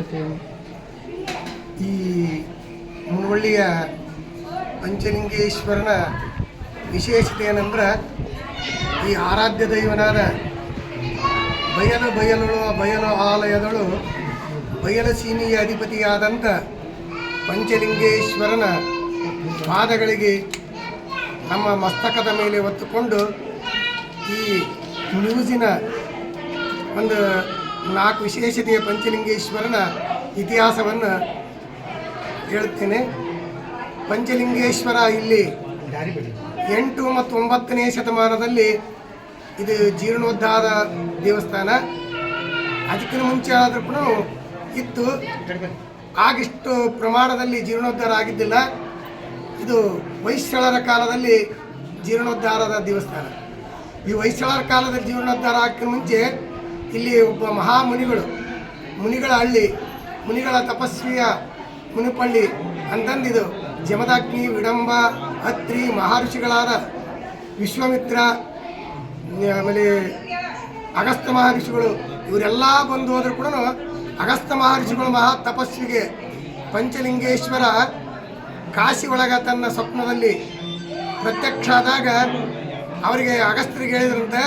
ವಿಶೇಷತೆಯನ್ನು ಈ ಮುಳ್ಳಿಯ ಪಂಚಲಿಂಗೇಶ್ವರನ ವಿಶೇಷತೆ ಏನಂದ್ರೆ ಈ ಆರಾಧ್ಯ ದೈವನಾದ ಬಯಲು ಬಯಲು ಬಯಲು ಆಲಯದಳು ಬಯಲು ಸೀಮೆಯ ಅಧಿಪತಿಯಾದಂಥ ಪಂಚಲಿಂಗೇಶ್ವರನ ಪಾದಗಳಿಗೆ ನಮ್ಮ ಮಸ್ತಕದ ಮೇಲೆ ಹೊತ್ತುಕೊಂಡು ಈ ನ್ಯೂಸಿನ ಒಂದು ನಾಲ್ಕು ವಿಶೇಷತೆಯ ಪಂಚಲಿಂಗೇಶ್ವರನ ಇತಿಹಾಸವನ್ನು ಹೇಳ್ತೇನೆ. ಪಂಚಲಿಂಗೇಶ್ವರ ಇಲ್ಲಿ ಎಂಟು ಮತ್ತು ಒಂಬತ್ತನೇ ಶತಮಾನದಲ್ಲಿ ಇದು ಜೀರ್ಣೋದ್ಧಾರ ದೇವಸ್ಥಾನ. ಅದಕ್ಕಿಂತ ಮುಂಚೆ ಆದರೂ ಕೂಡ ಇತ್ತು. ಆಗಿಷ್ಟು ಪ್ರಮಾಣದಲ್ಲಿ ಜೀರ್ಣೋದ್ಧಾರ ಆಗಿದ್ದಿಲ್ಲ. ಇದು ವೈಶ್ಯಳರ ಕಾಲದಲ್ಲಿ ಜೀರ್ಣೋದ್ಧಾರದ ದೇವಸ್ಥಾನ. ಈ ಹೊಯ್ಸಳರ ಕಾಲದಲ್ಲಿ ಜೀರ್ಣೋದ್ಧಾರ ಆಗಕ್ಕಿಂತ ಮುಂಚೆ ಇಲ್ಲಿ ಒಬ್ಬ ಮಹಾಮುನಿಗಳು, ಮುನಿಗಳ ಹಳ್ಳಿ, ಮುನಿಗಳ ತಪಸ್ವಿಯ ಮುನಿಪಳ್ಳಿ ಅಂತಂದಿದು ಜಮದಾಗ್ನಿ, ವಿಡಂಬ ಅತ್ರಿ ಮಹರ್ಷಿಗಳಾದ ವಿಶ್ವಮಿತ್ರ, ಆಮೇಲೆ ಅಗಸ್ತ ಮಹರ್ಷಿಗಳು, ಇವರೆಲ್ಲ ಬಂದು ಹೋದ್ರು ಕೂಡ ಅಗಸ್ತ ಮಹರ್ಷಿಗಳು ಮಹಾ ತಪಸ್ವಿಗೆ ಪಂಚಲಿಂಗೇಶ್ವರ ಕಾಶಿ ಒಳಗ ತನ್ನ ಸ್ವಪ್ನದಲ್ಲಿ ಪ್ರತ್ಯಕ್ಷ ಆದಾಗ ಅವರಿಗೆ ಅಗಸ್ತ್ಯರಿಗೆ ಹೇಳಿದ್ರಂತೆ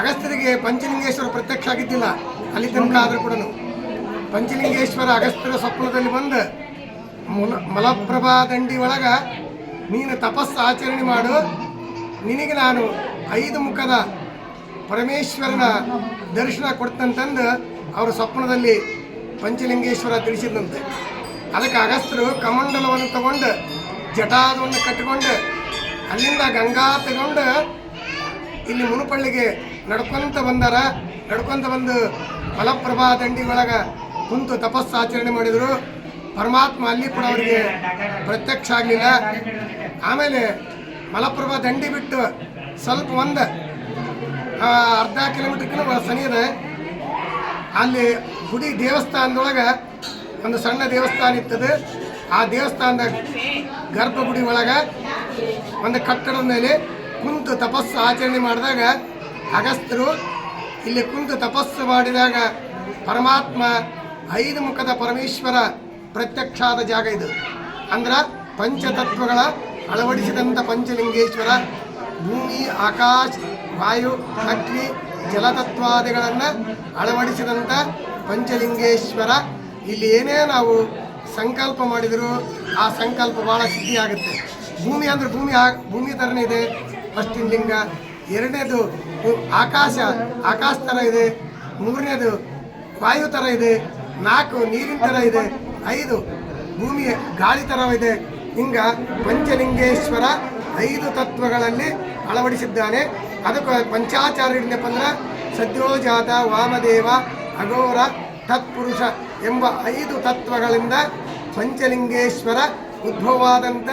ಅಗಸ್ತ್ಯರಿಗೆ ಪಂಚಲಿಂಗೇಶ್ವರ ಪ್ರತ್ಯಕ್ಷ ಆಗಿದ್ದಿಲ್ಲ. ಅಲ್ಲಿ ತನಕ ಆದರೂ ಕೂಡ ಪಂಚಲಿಂಗೇಶ್ವರ ಅಗಸ್ತ್ಯರ ಸ್ವಪ್ನದಲ್ಲಿ ಬಂದು ಮುಲ, ಮಲಪ್ರಭಾ ದಂಡಿ ಒಳಗ ನೀನು ತಪಸ್ಸು ಆಚರಣೆ ಮಾಡು. ನಿನಗೆ ನಾನು ಐದು ಮುಖದ ಪರಮೇಶ್ವರನ ದರ್ಶನ ಕೊಡ್ತಂತಂದು ಅವರ ಸ್ವಪ್ನದಲ್ಲಿ ಪಂಚಲಿಂಗೇಶ್ವರ ತಿಳಿಸಿದಂತೆ ಅದಕ್ಕೆ ಅಗಸ್ತರು ಕಮಂಡಲವನ್ನು ತಗೊಂಡು ಜಟಾದವನ್ನು ಕಟ್ಟಿಕೊಂಡು ಅಲ್ಲಿಂದ ಗಂಗಾ ತಗೊಂಡು ಇಲ್ಲಿ ಮುನುಪಳ್ಳಿಗೆ ನಡ್ಕೊಂತ ಬಂದಾರ. ನಡ್ಕೊಂತ ಬಂದು ಮಲಪ್ರಭಾ ದಂಡಿ ಒಳಗ ಕುಂತು ತಪಸ್ಸು ಆಚರಣೆ ಮಾಡಿದರು. ಪರಮಾತ್ಮ ಅಲ್ಲಿ ಕೂಡ ಅವರಿಗೆ ಪ್ರತ್ಯಕ್ಷ ಆಗಲಿಲ್ಲ. ಆಮೇಲೆ ಮಲಪ್ರಭಾ ದಂಡಿ ಬಿಟ್ಟು ಸ್ವಲ್ಪ ಒಂದು ಅರ್ಧ ಕಿಲೋಮೀಟರ್ಕಿಂತ ಸನಿ ಇದೆ ಅಲ್ಲಿ ಗುಡಿ ದೇವಸ್ಥಾನದೊಳಗೆ ಒಂದು ಸಣ್ಣ ದೇವಸ್ಥಾನ ಇರ್ತದೆ ಆ ದೇವಸ್ಥಾನದ ಗರ್ಭಗುಡಿ ಒಳಗೆ ಒಂದು ಕಟ್ಟಡದ ಮೇಲೆ ಕುಂತು ತಪಸ್ಸು ಆಚರಣೆ ಮಾಡಿದಾಗ ಅಗಸ್ತ್ಯರು ಇಲ್ಲಿ ಕುಂತು ತಪಸ್ಸು ಮಾಡಿದಾಗ ಪರಮಾತ್ಮ ಐದು ಮುಖದ ಪರಮೇಶ್ವರ ಪ್ರತ್ಯಕ್ಷ ಆದ ಜಾಗ ಇದು. ಅಂದ್ರೆ ಪಂಚತತ್ವಗಳ ಅಳವಡಿಸಿದಂಥ ಪಂಚಲಿಂಗೇಶ್ವರ, ಭೂಮಿ, ಆಕಾಶ, ವಾಯು ಅಗ್ನಿ ಜಲತತ್ವಾದಿಗಳನ್ನು ಅಳವಡಿಸಿದಂಥ ಪಂಚಲಿಂಗೇಶ್ವರ. ಇಲ್ಲಿ ಏನೇ ನಾವು ಸಂಕಲ್ಪ ಮಾಡಿದರೂ ಆ ಸಂಕಲ್ಪ ಭಾಳ ಸಿದ್ಧಿಯಾಗುತ್ತೆ ಭೂಮಿ ಅಂದರೆ ಭೂಮಿ ಭೂಮಿ ಥರನೇ ಇದೆ. ಫಸ್ಟಿನ ಲಿಂಗ. ಎರಡನೇದು ಆಕಾಶ ಆಕಾಶ ಥರ ಇದೆ, ಮೂರನೇದು ವಾಯು ತರ ಇದೆ, ನಾಲ್ಕು ನೀರಿನ ಥರ ಇದೆ, ಐದು ಭೂಮಿಯ ಗಾಳಿ ತರ ಇದೆ. ಹಿಂಗ ಪಂಚಲಿಂಗೇಶ್ವರ ಐದು ತತ್ವಗಳಲ್ಲಿ ಅಳವಡಿಸಿದ್ದಾನೆ. ಅದಕ್ಕೆ ಪಂಚಾಚಾರ ಅಂದ್ರೆ ಸದ್ಯೋಜಾತ ವಾಮದೇವ ಅಘೋರ ತತ್ಪುರುಷ ಎಂಬ ಐದು ತತ್ವಗಳಿಂದ ಪಂಚಲಿಂಗೇಶ್ವರ ಉದ್ಭವವಾದಂಥ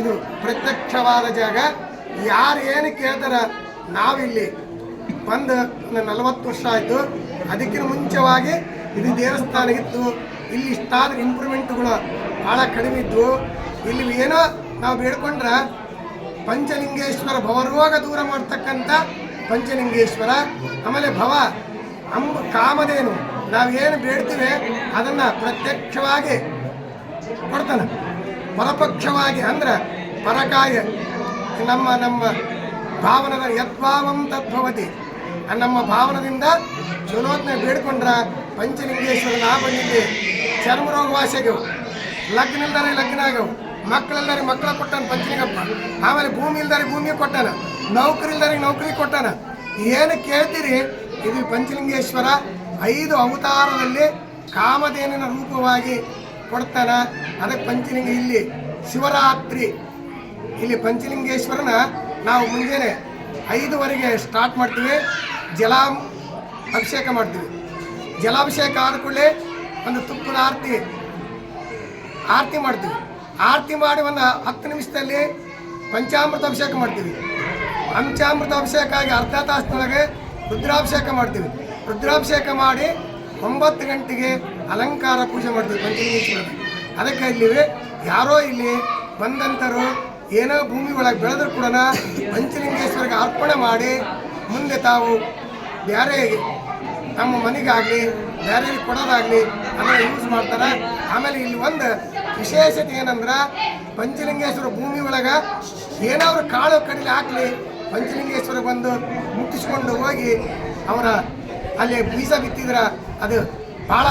ಇದು ಪ್ರತ್ಯಕ್ಷವಾದ ಜಾಗ. ಯಾರು ಏನು ಕೇಳ್ತಾರ ನಾವಿಲ್ಲಿ ಬಂದು ನಲವತ್ತು ವರ್ಷ ಆಯಿತು. ಅದಕ್ಕಿಂತ ಮುಂಚೆವಾಗಿ ಇದು ದೇವಸ್ಥಾನ ಇತ್ತು ಇಲ್ಲಿ ಇಷ್ಟಾದ ಇಂಪ್ರೂವ್ಮೆಂಟ್ಗಳು ಭಾಳ ಕಡಿಮೆ ಇದ್ವು. ಇಲ್ಲಿ ಏನೋ ನಾವು ಬೇಡ್ಕೊಂಡ್ರೆ ಪಂಚಲಿಂಗೇಶ್ವರ ಭವರೋಗ ದೂರ ಮಾಡ್ತಕ್ಕಂಥ ಪಂಚಲಿಂಗೇಶ್ವರ. ಆಮೇಲೆ ಭವ ಅಂಬ ಕಾಮದೇನು ನಾವೇನು ಬೇಡ್ತೀವಿ ಅದನ್ನು ಪ್ರತ್ಯಕ್ಷವಾಗಿ ಕೊಡ್ತಾನೆ. ಪರಪಕ್ಷವಾಗಿ ಅಂದ್ರೆ ಪರಕಾಯ ನಮ್ಮ ನಮ್ಮ ಭಾವನದ ಯದ್ಭಾವಂ ತದ್ಭವತಿ. ನಮ್ಮ ಭಾವನದಿಂದ ಚುನೋತ್ನ ಬೇಡ್ಕೊಂಡ್ರ ಪಂಚಲಿಂಗೇಶ್ವರನ ಬಂದಿದ್ದೆ. ಚರ್ಮ ರೋಗ ವಾಸಿಯಾಗ್ಯವು. ಲಗ್ನ ಇಲ್ದಾರೆ ಲಗ್ನ ಆಗ್ಯವು. ಮಕ್ಕಳಿಲ್ದಾರೆ ಮಕ್ಕಳ ಕೊಟ್ಟಾನ ಪಂಚಲಿಂಗಪ್ಪ. ಆಮೇಲೆ ಭೂಮಿ ಇಲ್ದಾರೆ ಭೂಮಿ ಕೊಟ್ಟಾನ. ನೌಕರಿ ಇಲ್ದಾರೆ ನೌಕರಿ ಕೊಟ್ಟಾನ. ಏನು ಕೇಳ್ತೀರಿ? ಇದು ಪಂಚಲಿಂಗೇಶ್ವರ ಐದು ಅವತಾರದಲ್ಲಿ ಕಾಮಧೇನಿನ ರೂಪವಾಗಿ ಕೊಡ್ತಾನ. ಅದಕ್ಕೆ ಪಂಚಲಿಂಗ ಇಲ್ಲಿ. ಶಿವರಾತ್ರಿ. ಇಲ್ಲಿ ಪಂಚಲಿಂಗೇಶ್ವರನ ನಾವು ಮುಂಜಾನೆ ಐದುವರೆಗೆ ಸ್ಟಾರ್ಟ್ ಮಾಡ್ತೀವಿ. ಜಲ ಅಭಿಷೇಕ ಮಾಡ್ತೀವಿ. ಜಲಾಭಿಷೇಕ ಆದ ಕೂಡಲೇ ಒಂದು ತುಪ್ಪದ ಆರತಿ ಆರತಿ ಮಾಡ್ತೀವಿ. ಆರತಿ ಮಾಡಿ ಒಂದು ಹತ್ತು ನಿಮಿಷದಲ್ಲಿ ಪಂಚಾಮೃತ ಅಭಿಷೇಕ ಮಾಡ್ತೀವಿ. ಪಂಚಾಮೃತ ಅಭಿಷೇಕ ಆಗಿ ಅರ್ಧ ತಾಸಿನೊಳಗೆ ರುದ್ರಾಭಿಷೇಕ ಮಾಡ್ತೀವಿ. ರುದ್ರಾಭಿಷೇಕ ಮಾಡಿ ಒಂಬತ್ತು ಗಂಟೆಗೆ ಅಲಂಕಾರ ಪೂಜೆ ಮಾಡ್ತೀವಿ ಪಂಚಲಿಂಗೇಶ್ವರ ಅದಕ್ಕೆ ಇಲ್ಲಿ ಯಾರೋ ಇಲ್ಲಿ ಬಂದಂಥರು ಏನೋ ಭೂಮಿ ಒಳಗೆ ಬೆಳೆದ್ರು ಕೂಡ ಪಂಚಲಿಂಗೇಶ್ವರಿಗೆ ಅರ್ಪಣೆ ಮಾಡಿ ಮುಂದೆ ತಾವು ಬೇರೆ ನಮ್ಮ ಮನೆಗಾಗಲಿ ಬೇರೆ ಕೊಡೋದಾಗಲಿ ಆಮೇಲೆ ಯೂಸ್ ಮಾಡ್ತಾರೆ. ಆಮೇಲೆ ಇಲ್ಲಿ ಒಂದು ವಿಶೇಷತೆ ಏನಂದ್ರೆ ಪಂಚಲಿಂಗೇಶ್ವರ ಭೂಮಿ ಒಳಗೆ ಏನಾದ್ರು ಕಾಳು ಕಡಿಲೆ ಹಾಕಲಿ, ಪಂಚಲಿಂಗೇಶ್ವರ ಬಂದು ಮುಟ್ಟಿಸ್ಕೊಂಡು ಹೋಗಿ ಅವರ ಅಲ್ಲಿ ಬೀಜ ಬಿತ್ತಿದ್ರೆ ಅದು ಭಾಳ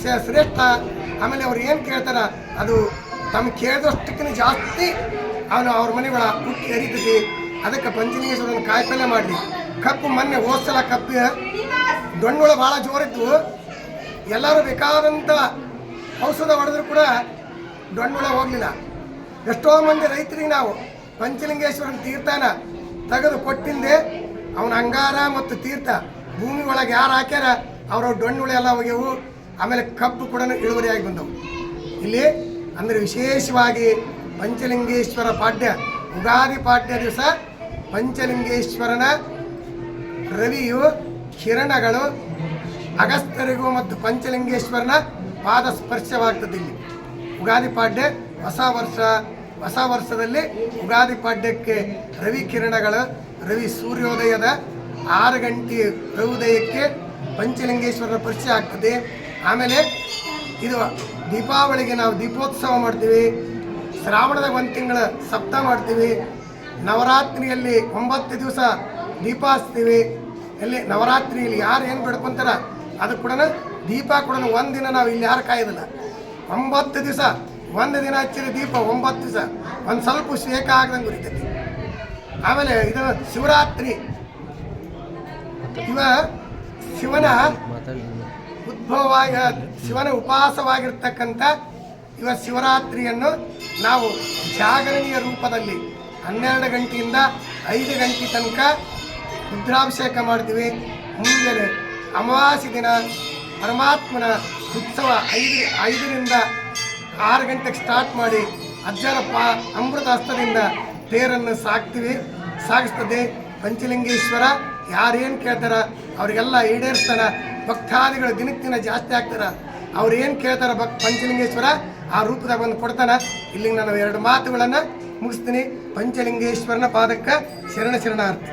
ಶ್ರೇಷ್ಠ. ಆಮೇಲೆ ಅವ್ರು ಏನು ಕೇಳ್ತಾರೆ, ಅದು ತಮ್ಗೆ ಕೇಳಿದಷ್ಟಕ್ಕಿಂತ ಜಾಸ್ತಿ ಅವನು ಅವ್ರ ಮನೆಗಳ ಹುಟ್ಟಿ ಹರಿತೈತಿ ಅದಕ್ಕೆ ಪಂಚಲಿಂಗೇಶ್ವರನ ಕಾಯಿಪಲ್ಯ ಮಾಡಲಿ. ಕಪ್ಪು ಮೊನ್ನೆ ಓದ್ಸಲ ಕಪ್ಪು. ದೊಣ್ಣೊಳ ಭಾಳ ಜೋರಿತ್ತು ಎಲ್ಲರೂ ಬೇಕಾದಂಥ ಔಷಧ ಹೊಡೆದ್ರು ಕೂಡ ದೊಣ್ಣೊಳ ಹೋಗಲಿಲ್ಲ. ಎಷ್ಟೋ ಮಂದಿ ರೈತರಿಗೆ ನಾವು ಪಂಚಲಿಂಗೇಶ್ವರನ ತೀರ್ಥನ ತೆಗೆದು ಕೊಟ್ಟಿಂದೆ ಅವನ ಅಂಗಾರ ಮತ್ತು ತೀರ್ಥ ಭೂಮಿ ಒಳಗೆ ಯಾರು ಹಾಕ್ಯಾರ ಅವ್ರ ಡೊಣ್ಣುಳೆ ಎಲ್ಲ ಹೋಗ್ಯವು. ಆಮೇಲೆ ಕಬ್ಬು ಕೂಡ ಇಳುವರಿಯಾಗಿ ಬಂದವು. ಇಲ್ಲಿ ಅಂದರೆ ವಿಶೇಷವಾಗಿ ಪಂಚಲಿಂಗೇಶ್ವರ ಪಾಡ್ಯ, ಉಗಾದಿ ಪಾಡ್ಯ ದಿವಸ ಪಂಚಲಿಂಗೇಶ್ವರನ ರವಿಯು ಕಿರಣಗಳು ಅಗಸ್ತರಿಗೂ ಮತ್ತು ಪಂಚಲಿಂಗೇಶ್ವರನ ಪಾದ ಸ್ಪರ್ಶವಾಗ್ತದೆ ಇಲ್ಲಿ. ಉಗಾದಿ ಪಾಡ್ಯ ಹೊಸ ವರ್ಷ, ಹೊಸ ವರ್ಷದಲ್ಲಿ ಉಗಾದಿ ಪಾಡ್ಯಕ್ಕೆ ರವಿ ಕಿರಣಗಳು, ರವಿ ಸೂರ್ಯೋದಯದ ಆರು ಗಂಟೆ ಪ್ರಭುದಯಕ್ಕೆ ಪಂಚಲಿಂಗೇಶ್ವರನ ಪರಿಚಯ ಆಗ್ತದೆ. ಆಮೇಲೆ ಇದು ದೀಪಾವಳಿಗೆ ನಾವು ದೀಪೋತ್ಸವ ಮಾಡ್ತೀವಿ. ಶ್ರಾವಣದ ಒಂದು ತಿಂಗಳ ಸಪ್ತ ಮಾಡ್ತೀವಿ. ನವರಾತ್ರಿಯಲ್ಲಿ ಒಂಬತ್ತು ದಿವಸ ದೀಪ ಹಚ್ತೀವಿ. ಎಲ್ಲಿ ನವರಾತ್ರಿಯಲ್ಲಿ ಯಾರು ಏನು ಬಿಡ್ಕೊಂತಾರ ಅದು ಕೂಡ ದೀಪ ಕೂಡ ದಿನ ನಾವು ಇಲ್ಲಿ ಯಾರು ಕಾಯೋದಿಲ್ಲ. ಒಂಬತ್ತು ದಿವಸ ಒಂದು ದಿನ ಹಚ್ಚಿದ್ರೆ ದೀಪ ಒಂಬತ್ತು ದಿವಸ. ಒಂದು ಸ್ವಲ್ಪ ಶೇಕ ಆಗದಂಗೆ ಉರಿತೈತಿ. ಆಮೇಲೆ ಇದು ಶಿವರಾತ್ರಿ. ಇವ ಶಿವನ ಉದ್ಭವವಾಗಿ, ಶಿವನ ಉಪವಾಸವಾಗಿರ್ತಕ್ಕಂಥ ಇವ ಶಿವರಾತ್ರಿಯನ್ನು ನಾವು ಜಾಗರಣೆಯ ರೂಪದಲ್ಲಿ ಹನ್ನೆರಡು ಗಂಟೆಯಿಂದ ಐದು ಗಂಟೆ ತನಕ ರುದ್ರಾಭಿಷೇಕ ಮಾಡ್ತೀವಿ. ಮುಂಜಾನೆ ಅಮಾವಾಸ್ಯ ದಿನ ಪರಮಾತ್ಮನ ಉತ್ಸವ ಐದು, ಐದರಿಂದ ಆರು ಗಂಟೆಗೆ ಸ್ಟಾರ್ಟ್ ಮಾಡಿ ಅಜ್ಜನ ಪಾ ಅಮೃತ ಹಸ್ತದಿಂದ ತೇರನ್ನು ಸಾಕ್ತೀವಿ. ಸಾಗಿಸ್ತದೆ ಪಂಚಲಿಂಗೇಶ್ವರ ಯಾರೇನು ಕೇಳ್ತಾರ, ಅವರಿಗೆಲ್ಲ ಈಡೇರಿಸ್ತಾರ, ಭಕ್ತಾದಿಗಳು ದಿನಕ್ಕೆ ದಿನ ಜಾಸ್ತಿ ಆಗ್ತಾರ. ಅವ್ರು ಏನು ಕೇಳ್ತಾರ ಭಕ್ ಪಂಚಲಿಂಗೇಶ್ವರ, ಆ ರೂಪದಾಗ ಬಂದು ಕೊಡ್ತಾನ. ಇಲ್ಲಿಗೆ ನಾನು ಎರಡು ಮಾತುಗಳನ್ನು ಮುಗಿಸ್ತೀನಿ. ಪಂಚಲಿಂಗೇಶ್ವರನ ಪಾದಕ್ಕೆ ಶರಣ ಶರಣಾರ್ಥಿ